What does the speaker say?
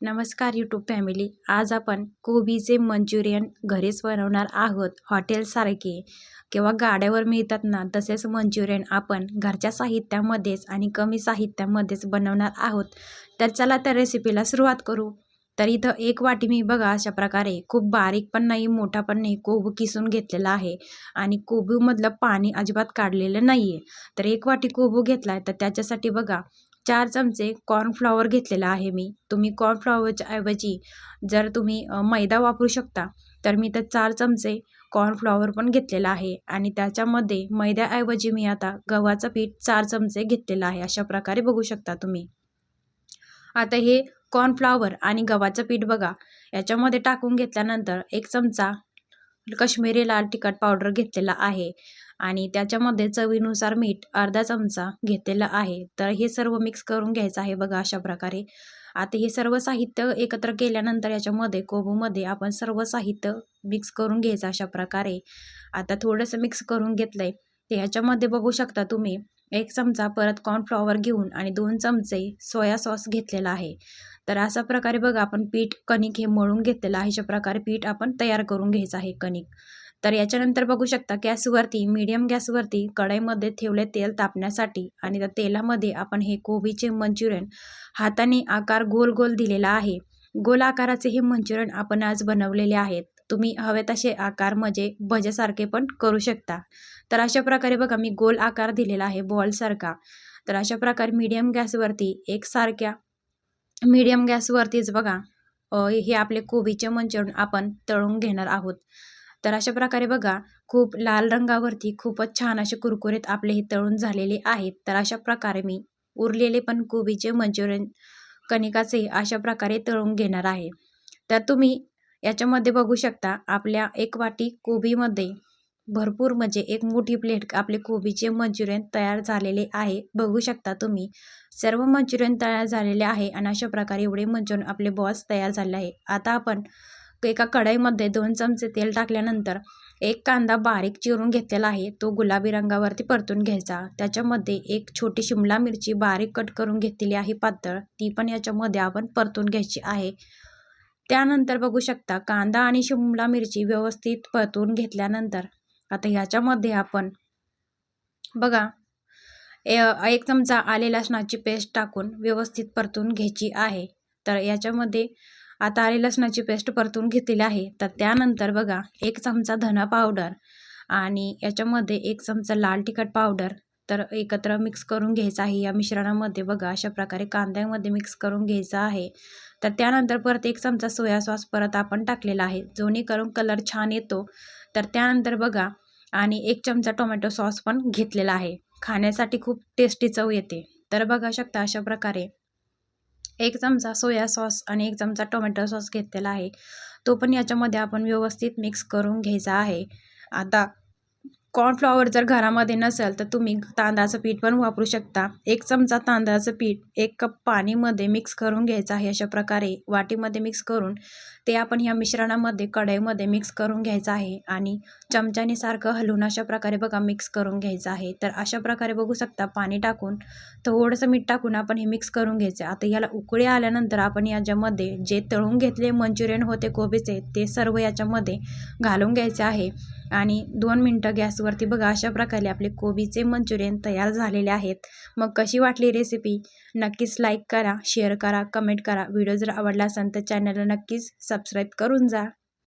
नमस्कार YouTube family आज आपण कोबीचे मंचुरियन घरीच बनवणार आहोत. हॉटेलसारखे किंवा गाड्यावर मिळतात ना तसेच मंचुरियन आपण घरच्या साहित्यामध्येच आणि कमी साहित्यामध्येच बनवणार आहोत. तर चला त्या रेसिपीला सुरुवात करू. तर इथं एक वाटी मी बघा अशा प्रकारे खूप बारीक पण नाही मोठा पण नाही कोबू किसून घेतलेला आहे. आणि कोबूमधलं पाणी अजिबात काढलेलं नाही आहे तर एक वाटी कोबू घेतला आहे तर त्याच्यासाठी बघा चार चमचे कॉर्नफ्लॉवर घेतलेला आहे मी. तुम्ही कॉर्नफ्लॉवरच्या ऐवजी जर तुम्ही मैदा वापरू शकता तर मी तर चार चमचे कॉर्नफ्लॉवर पण घेतलेला आहे. आणि त्याच्यामध्ये मैद्याऐवजी मी आता गव्हाचं पीठ चार चमचे घेतलेलं आहे. अशा प्रकारे बघू शकता तुम्ही. आता हे कॉर्नफ्लॉवर आणि गव्हाचं पीठ बघा. याच्यामध्ये टाकून घेतल्यानंतर एक चमचा कश्मीरी लाल तिखट पावडर घेतलेला आहे. आणि त्याच्यामध्ये चवीनुसार मीठ अर्धा चमचा घेतलेला आहे. तर हे सर्व मिक्स करून घ्यायचं आहे बघा अशा प्रकारे. आता हे सर्व साहित्य एकत्र केल्यानंतर याच्यामध्ये कोबूमध्ये आपण सर्व साहित्य मिक्स करून घ्यायचं अशा प्रकारे. आता थोडंसं मिक्स करून घेतलं आहे ते ह्याच्यामध्ये बघू शकता तुम्ही एक चमचा परत कॉर्नफ्लॉवर घेऊन आणि दोन चमचे सोया सॉस घेतलेला आहे. तर अशा प्रकारे बघा आपण पीठ कणिक हे मळून घेतलेलं आहे. अशा प्रकारे पीठ आपण तयार करून घ्यायचं आहे कणिक. तर याच्यानंतर बघू शकता गॅसवरती मीडियम गॅसवरती कढईमध्ये ठेवले तेल तापण्यासाठी आणि त्या तेलामध्ये आपण हे कोबीचे मंचुरियन हाताने आकार गोल गोल दिलेला आहे. गोल आकाराचे हे मंचुरियन आपण आज बनवलेले आहेत. तुम्ही हवे तसे आकार म्हणजे भज्यासारखे पण करू शकता. तर अशा प्रकारे बघा मी गोल आकार दिलेला आहे बॉलसारखा. तर अशा प्रकारे मीडियम गॅसवरती एकसारख्या मीडियम गॅसवरतीच बघा हे आपले कोबीचे मंचुरियन आपण तळून घेणार आहोत. तर अशा प्रकारे बघा खूप लाल रंगावरती खूपच छान असे कुरकुरीत आपले हे तळून झालेले आहेत. तर अशा प्रकारे मी उरलेले पण कोबीचे मंचुरियन कणिकाचे अशा प्रकारे तळून घेणार आहे. तर तुम्ही याच्यामध्ये बघू शकता आपल्या एक वाटी कोबीमध्ये भरपूर म्हणजे एक मोठी प्लेट आपले कोबीचे मंचुरियन तयार झालेले आहे. बघू शकता तुम्ही सर्व मंचुरियन तयार झालेले आहे आणि अशा प्रकारे एवढे मंचुरियन आपले बॉस तयार झाले आहे. आता आपण एका कढईमध्ये दोन चमचे तेल टाकल्यानंतर एक कांदा बारीक चिरून घेतलेला आहे. तो गुलाबी रंगावरती परतून घ्यायचा. त्याच्यामध्ये एक छोटी शिमला मिरची बारीक कट करून घेतलेली आहे पातळ. ती पण याच्यामध्ये आपण परतून घ्यायची आहे. त्यानंतर बघू शकता कांदा आणि शिमला मिरची व्यवस्थित परतून घेतल्यानंतर आता ह्याच्यामध्ये आपण बघा एक चमचा आले लसणाची पेस्ट टाकून व्यवस्थित परतून घ्यायची आहे. तर याच्यामध्ये आता आले लसणाची पेस्ट परतून घेतलेली आहे. तर त्यानंतर बघा एक चमचा धना पावडर आणि याच्यामध्ये एक चमचा लाल तिखट पावडर तर एकत्र मिक्स करून घ्यायचं आहे. या मिश्रणामध्ये बघा अशा प्रकारे कांद्यामध्ये मिक्स करून घ्यायचं आहे. तर त्यानंतर परत एक चमचा सोया सॉस परत आपण टाकलेला आहे. करून कलर छान येतो. तर त्यानंतर बघा आणि एक चमचा टोमॅटो सॉस पण घेतलेला आहे. खाण्यासाठी खूप टेस्टी चव येते. तर बघा शकता अशा प्रकारे एक चमचा सोया सॉस आणि एक चमचा टोमॅटो सॉस घेतलेला आहे. तो पण याच्यामध्ये आपण व्यवस्थित मिक्स करून घ्यायचा आहे. आता कॉर्नफ्लॉवर जर घरामध्ये नसेल तर तुम्ही तांदळाचं पीठ पण वापरू शकता. एक चमचा तांदळाचं पीठ एक कप पाणीमध्ये मिक्स करून घ्यायचं आहे अशा प्रकारे. वाटीमध्ये मिक्स करून ते आपण ह्या मिश्रणामध्ये कढईमध्ये मिक्स करून घ्यायचं आहे. आणि चमच्याने सारखं हलवून अशा प्रकारे बघा मिक्स करून घ्यायचं आहे. तर अशा प्रकारे बघू शकता पाणी टाकून थोडंसं मीठ टाकून आपण हे मिक्स करून घ्यायचं आता याला उकळी आल्यानंतर आपण याच्यामध्ये जे तळून घेतले मंचुरियन होते कोबीचे ते सर्व याच्यामध्ये घालून घ्यायचे आहे. आणि दोन मिनटं गॅसवरती बघा अशा प्रकारे आपले कोबीचे मंचुरियन तयार झालेले आहेत. मग कशी वाटली रेसिपी? नक्कीच लाईक करा शेअर करा कमेंट करा. व्हिडिओ जर आवडला असेल तर चॅनलला नक्कीच सबस्क्राईब करून जा.